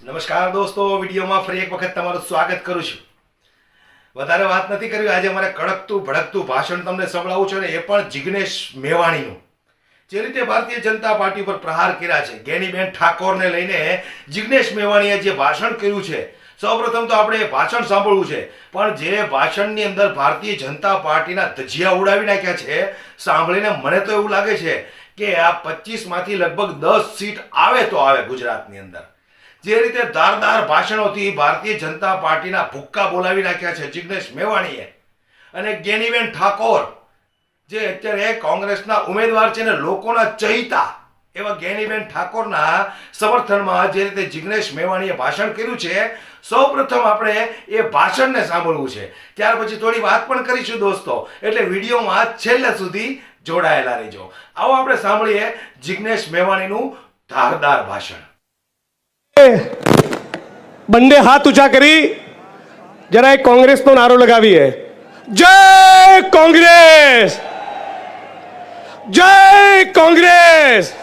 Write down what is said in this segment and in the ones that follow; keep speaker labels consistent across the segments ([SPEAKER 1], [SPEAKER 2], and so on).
[SPEAKER 1] નમસ્કાર દોસ્તો, વિડીયોમાં ફરી એક વખત તમારું સ્વાગત કરું છું. વધારે વાત નથી કરવી આજે મારે કડકતું, ભડકતું ભાષણ તમને સંભળાવું છે ને એ પણ જિગ્નેશ મેવાણીનું. જે રીતે ભારતીય જનતા પાર્ટી પર પ્રહાર કર્યા છે, ગેનીબેન ઠાકોરને લઈને જિગ્નેશ મેવાણીએ જે ભાષણ કર્યું છે, સૌપ્રથમ તો આપણે ભાષણ સાંભળવું છે, પણ જે ભાષણની અંદર ભારતીય જનતા પાર્ટીના ધજિયા ઉડાવી નાખ્યા છે, સાંભળીને મને તો એવું લાગે છે કે આ પચીસમાંથી લગભગ દસ સીટ આવે તો આવે ગુજરાતની અંદર. જે રીતે ધારદાર ભાષણોથી ભારતીય જનતા પાર્ટીના ભુક્કા બોલાવી નાખ્યા છે જિગ્નેશ મેવાણીએ. અને ગેનીબેન ઠાકોર, જે અત્યારે કોંગ્રેસના ઉમેદવાર છે ને લોકોના ચહિતા, એવા ગેનીબેન ઠાકોરના સમર્થનમાં જે રીતે જિગ્નેશ મેવાણીએ ભાષણ કર્યું છે સૌપ્રથમ આપણે એ ભાષણને સાંભળવું છે. ત્યાર પછી થોડી વાત પણ કરીશું દોસ્તો, એટલે વિડીયોમાં છેલ્લે સુધી જોડાયેલા રહેજો. આવો આપણે સાંભળીએ જિગ્નેશ મેવાણીનું ધારદાર ભાષણ.
[SPEAKER 2] બંને હાથ ઊંચા કરી. જરા એક કોંગ્રેસનો નારો લગાવીએ. જય કોંગ્રેસ! જય કોંગ્રેસ!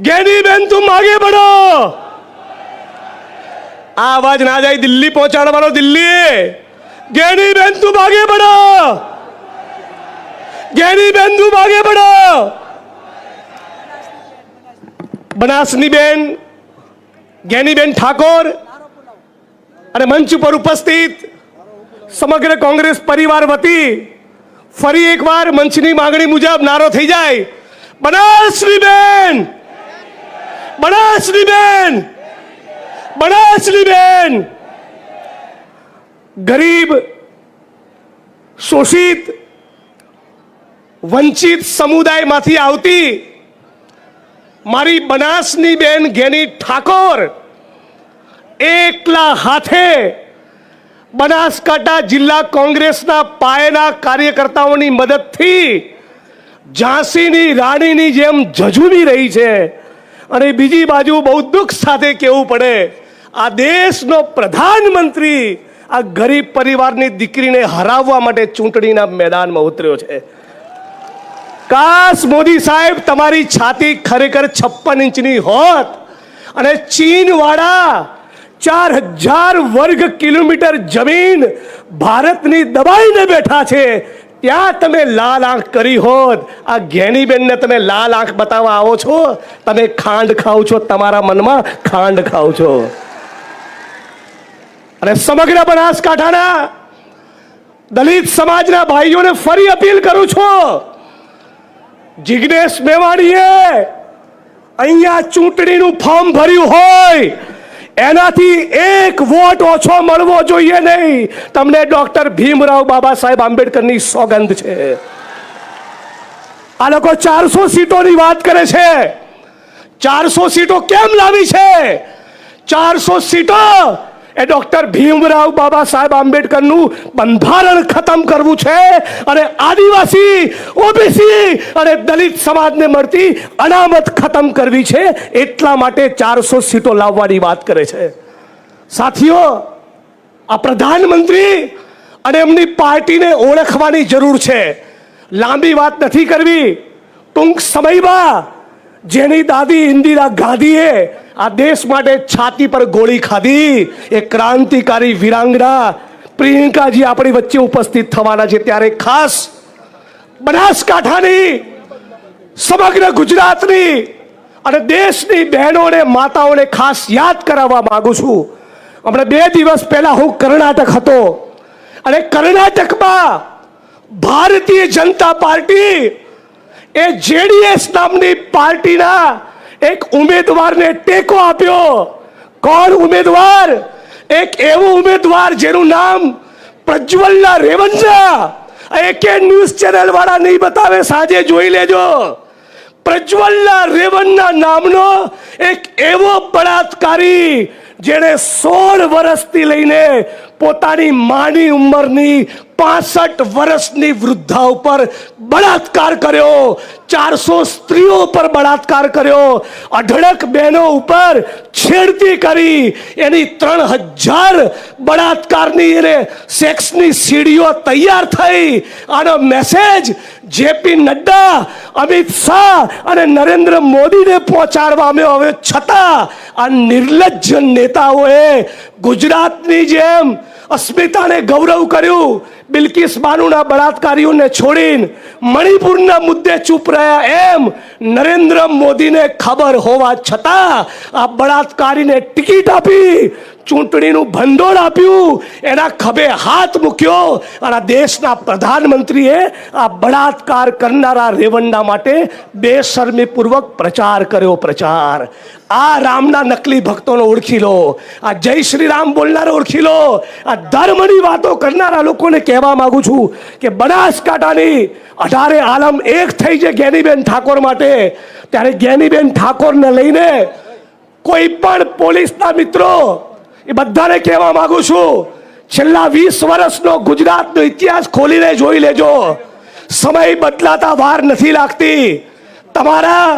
[SPEAKER 2] ગેની બેન, તું માગે પડો! આ અવાજ ના જાય, દિલ્હી પહોંચાડવાનો દિલ્હી ગેની બેન, તું ભાગે પડો! ગેની બેન, તું ભાગે પડો! બનાસની બેન જ્ઞાનીબેન ઠાકોર અને મંચ ઉપર ઉપસ્થિત સમગ્ર કોંગ્રેસ પરિવાર વતી ફરી એકવાર મંચની માંગણી મુજબ નારો થઈ જાય બનાસરીબેન બનાસરીબેન બનાસરીબેન ગરીબ શોષિત વંચિત સમુદાયમાંથી આવતી મારી બનાસની બેન ગેની ઠાકોર એકલા હાથે બનાસકાંઠા જિલ્લા કોંગ્રેસના પાયાના કાર્યકર્તાઓની મદદથી ઝાંસીની રાણીની જેમ ઝઝૂમી રહી છે. અને બીજી બાજુ બહુ દુઃખ સાથે કહેવું પડે, આ દેશનો પ્રધાનમંત્રી આ ગરીબ પરિવારની દીકરીને હરાવવા માટે ચૂંટણીના મેદાનમાં ઉતર્યો છે. કાશ મોદી સાહેબ તમારી છાતી ખરેખર છપ્પન ઇંચની હોત અને ચીનવાળા ચાર હજાર વર્ગ કિલોમીટર જમીન ભારતની દબાઈને બેઠા છે, ત્યાં તમે લાલ આંખ કરી હોત. આ ઘેનીબેનને તમે લાલ આંખ બતાવવા આવો છો? તમે ખાંડ ખાઓ છો તમારા મનમાં? ખાંડ ખાઓ છો. અને સમગ્ર બનાસકાંઠાના દલિત સમાજના ભાઈઓને ફરી અપીલ કરું છું. જિગ્નેશ મેવાણીએ અહીંયા ચૂંટણીનું ફોર્મ ભર્યું હોય, એનાથી એક વોટ ઓછો મળવો જોઈએ નહીં. તમને ડોક્ટર ભીમરાવ બાબા સાહેબ આંબેડકરની સોગંદ છે. આ લોકો ચારસો સીટોની વાત કરે છે. ચારસો સીટો કેમ લાવી છે? ચારસો સીટો એ ડોક્ટર ભીમરાવ બાબા સાહેબ આંબેડકરનું બંધારણ ખતમ કરવું છે. અને આદિવાસી, ઓબીસી અને દલિત સમાજને મળતી અનામત ખતમ કરવી છે. એટલા માટે ચારસો સીટો લાવવાની વાત કરે છે. સાથીઓ, આ પ્રધાનમંત્રી અને એમની પાર્ટીને ઓળખવાની જરૂર છે. લાંબી વાત નથી કરવી. ટૂંક સમયમાં જેની દાદી ઇન્દિરા ગાંધીએ આ દેશ માટે છાતી પર ગોળી ખાધી. એ ક્રાંતિકારી વિરાંગના પ્રિયંકાજી આપણી વચ્ચે ઉપસ્થિત થવાના છે. ત્યારે ખાસ બનાસકાંઠાની, સમગ્ર ગુજરાતની અને દેશની બહેનોને, માતાઓને ખાસ યાદ કરાવવા માગું છું. હમણાં બે દિવસ પહેલા હું કર્ણાટક હતો અને કર્ણાટકમાં ભારતીય જનતા પાર્ટી એ જેડીએસ નામની પાર્ટીના એક ઉમેદવારને ટેકો આપ્યો. કોણ ઉમેદવાર? એક એવો ઉમેદવાર જેનું નામ પ્રજ્વલના રેવંજા એકે ન્યૂઝ ચેનલ વાળા નહીં બતાવે, સાંજે જોઈ લેજો. પ્રજ્વલના રેવન્ના નામનો એક એવો બળાત્કારી જેણે સોળ વર્ષથી લઈને પોતાની માની ઉંમરની પાસઠ વર્ષની વૃદ્ધા ઉપર બળાત્કાર કર્યો. ચારસો સ્ત્રીઓ પર બળાત્કાર કર્યો. અઢળક બહેનો ઉપર છેડતી કરી. એની ત્રણ હજાર બળાત્કારની એને સેક્સની સીડીઓ તૈયાર થઈ. આનો મેસેજ જેપી નડ્ડા, અમિત શાહ અને નરેન્દ્ર મોદીને પહોંચાડવા અમે હવે છતાં આ નિર્લજ્જ નેતાઓએ ગુજરાતની જેમ અસ્મિતાને ગૌરવ કર્યું. બિલકિસ બાનુના બળાત્કારીઓને છોડીને મણિપુરના મુદ્દે ચૂપ રહ્યા એમ નરેન્દ્ર મોદીને ખબર હોવા છતાં આ બળાત્કારીને ટિકિટ આપી ચૂંટણીનું ભંડોળ આપ્યું. એના ખભે હાથ મૂક્યો. અને દેશના પ્રધાનમંત્રીએ આ બળાત્કાર કરનારા રેવંડા માટે બેશરમીપૂર્વક પ્રચાર કર્યો પ્રચાર. આ રામના નકલી ભક્તોને ઓળખી લો. આ જય શ્રી રામ બોલનારો ઓળખી લો. આ ધર્મની વાતો કરનારા લોકોને કહેવા માગું છું કે બનાસકાંઠાની અઢારે આલમ એક થઈ છે જ્ઞાનીબેન ઠાકોર માટે. ત્યારે જ્ઞાનીબેન ઠાકોરને લઈને કોઈ પણ પોલીસના મિત્રો એ બધાને કહેવા માંગુ છું, છેલ્લા વીસ વર્ષનો ગુજરાતનો ઇતિહાસ ખોલીને જોઈ લેજો. સમય બદલાતા વાર નથી લાગતી. તમારા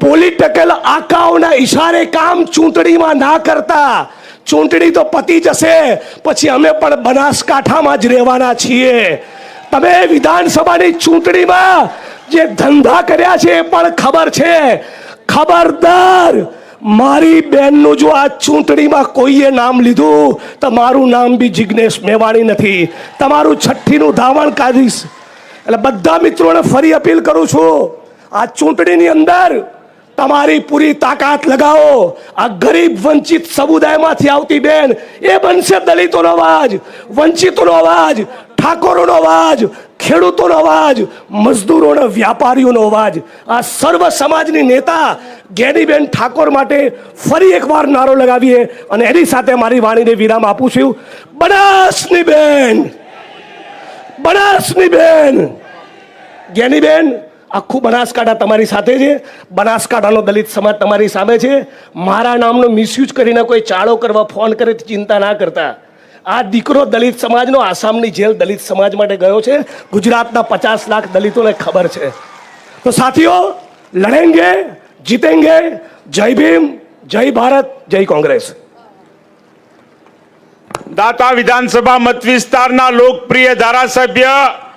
[SPEAKER 2] પોલિટિકલ આકાઓના ઈશારે કામ ચૂંટણીમાં ના કરતા. ચૂંટણી તો પતી જશે, પછી અમે પણ બનાસકાંઠામાં જ રહેવાના છીએ. તમે વિધાનસભાની ચૂંટણીમાં જે ધંધા કર્યા છે એ પણ ખબર છે. ખબરદાર મારી બેનનું જો આ ચૂંટણીમાં કોઈએ નામ લીધું, તો મારું નામ બી જિજ્ઞેશ મેવાણી નથી. તમારું છઠ્ઠીનું ધાવણ કાઢીશ. એટલે બધા મિત્રોને ફરી અપીલ કરું છું, આ ચૂંટણીની અંદર તમારી પૂરી તાકાત લગાવો. આ ગરીબ વંચિત સમુદાયમાંથી આવતી બેન, એ બનશે દલિતોનો અવાજ, વંચિતોનો અવાજ, ઠાકોરોનો અવાજ ખેડૂતોનો અવાજ, મજદૂરોનો, વ્યાપારીઓનો અવાજ. આ સર્વ સમાજની નેતા જ્ઞાનીબેન ઠાકોર માટે ફરી એકવાર નારો લગાવીએ અને એની સાથે મારી વાણીને વિરામ આપું છું. બનાસની બેન બનાસની બેન. ગેનીબેન, આખું બનાસકાંઠા તમારી સાથે છે. બનાસકાંઠાનો દલિત સમાજ તમારી સામે છે. મારા નામનો મિસયુઝ કરીને કોઈ ચાળો કરવા ફોન કરે ચિંતા ના કરતા. આ દીકરો દલિત સમાજનો આસામની જેલ દલિત સમાજ માટે ગયો છે. ગુજરાતના પચાસ લાખ દલિતોને ખબર છે. તો સાથીઓ, લડેંગે, જીતેંગે, જય ભીમ, જય ભારત, જય કોંગ્રેસ.
[SPEAKER 3] દાતા વિધાનસભા મત વિસ્તારના લોકપ્રિય ધારાસભ્ય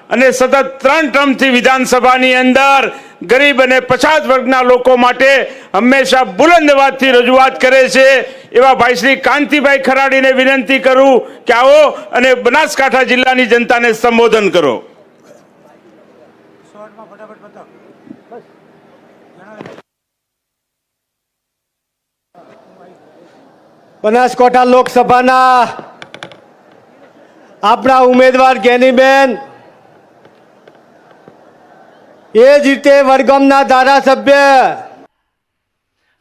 [SPEAKER 3] અને સતત ત્રણ ટર્મથી વિધાનસભાની અંદર ગરીબ અને પછાત વર્ગના લોકો માટે હંમેશા બુલંદ રજૂઆત કરે છે. એવા ભાઈ શ્રી કાંતિભાઈ ખરાડીને વિનંતી કરું કે આવો અને બનાસકાંઠા જિલ્લાની જનતાને સંબોધન કરો.
[SPEAKER 4] બનાસકાંઠા લોકસભાના આપણા ઉમેદવાર જ્ઞાનીબેન એ જ રીતે વડગામના ધારાસભ્ય.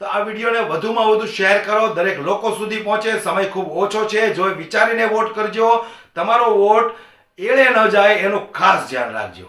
[SPEAKER 1] તો આ વિડીયોને વધુમાં વધુ શેર કરો. દરેક લોકો સુધી પહોંચે. સમય ખૂબ ઓછો છે. જો વિચારીને વોટ કરજો, તમારો વોટ એળે ન જાય એનું ખાસ ધ્યાન રાખજો.